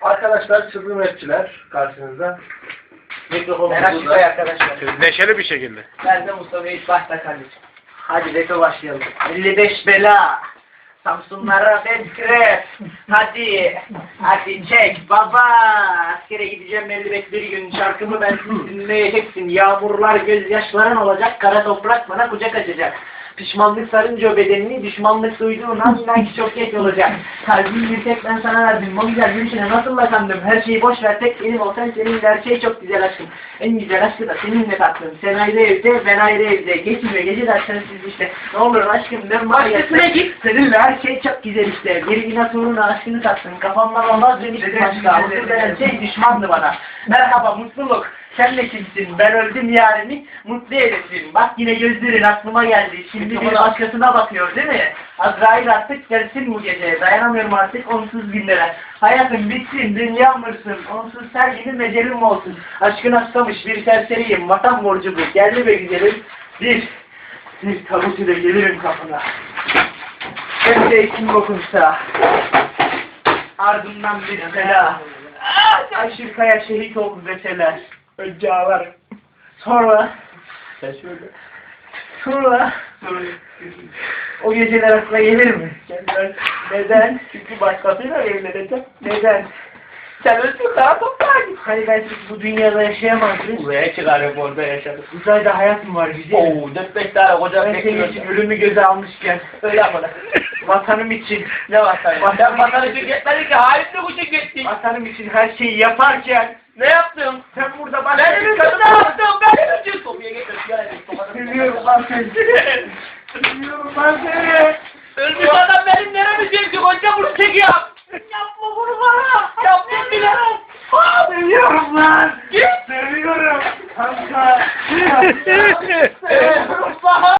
Arkadaşlar çılgın rapçiler karşınızda. Mikrofonumuz Merak burada. arkadaşlar. Neşeli bir şekilde. Ben de Mustafa Yiğit başta kardeşim. Hadi Beto başlayalım. 55 bela. Samsunlara Bedkret. Hadi. Hadi çek baba. Askere gideceğim 55 bir gün. Şarkımı ben dinleyeceksin. Yağmurlar gözyaşların olacak. Kara toprak bana kucak açacak. Pişmanlık sarınca bedenini, düşmanlık duyduğun an inan ki çok geç olacak. Kalbimi bir tek ben sana verdim. O güzel gülüşüne nasıl bakandım. Her şeyi boş ver tek benim olsan senin her şey çok güzel aşkım. En güzel aşkı da seninle tatlım. Sen ayrı evde, ben ayrı evde. Geçmiyor gece de sensiz işte. Ne olur aşkım dön bana Başkasına git. Seninle her şey çok güzel işte. Bir inat uğruna aşkını tattın. Kafamdan olmaz demiştim başka. Mutlu denen şey düşmandı bana. Merhaba mutluluk. Sen de kimsin? Ben öldüm yarimi. Mutlu edesin. Bak yine gözlerin aklıma geldi. Şimdi bir başkasına bakıyor değil mi? Azrail artık gelsin bu gece. Dayanamıyorum artık onsuz günlere. Hayatım bitsin, dünyam mırsın. Onsuz her günüm ecelim olsun. Aşkın hastamış bir serseriyim. Vatan borcu bu. Geldi be güzelim. Bir, bir tavuk ile gelirim kapına. Hem de için okunsa. Ardından bir sela. Aşır Kaya şehit oldu deseler. Önce ağlarım. Sonra. Sonra o geceler akla gelir mi? Gelmez. Neden? Çünkü başkasıyla evleneceğim. Neden? Sen kara toprağa git. Hani ben siz bu dünyada yaşayamazsınız. Buraya çıkarıp orada yaşadık. Uzayda hayat mı var güzel? Oo, 4-5 tane koca Ben senin için ölümü göze almışken öyle ama vatanım için Ne var sen? Vatan- Sen vatanı tüketmedin ki hainle bu tükettin. vatanım için her şeyi yaparken Ne yaptın? sen burada Benim bir için kadın ne yaptın? Benim için Sofya getir. Gel, sokakta- Seviyorum lan seni. Seviyorum lan seni. Ölmüş adam benim neremi çekti? Koca bunu çekiyor. Yapma bunu bana. Yaptın bile. Seviyorum lan. Git. Seviyorum. Kanka. Seviyorum.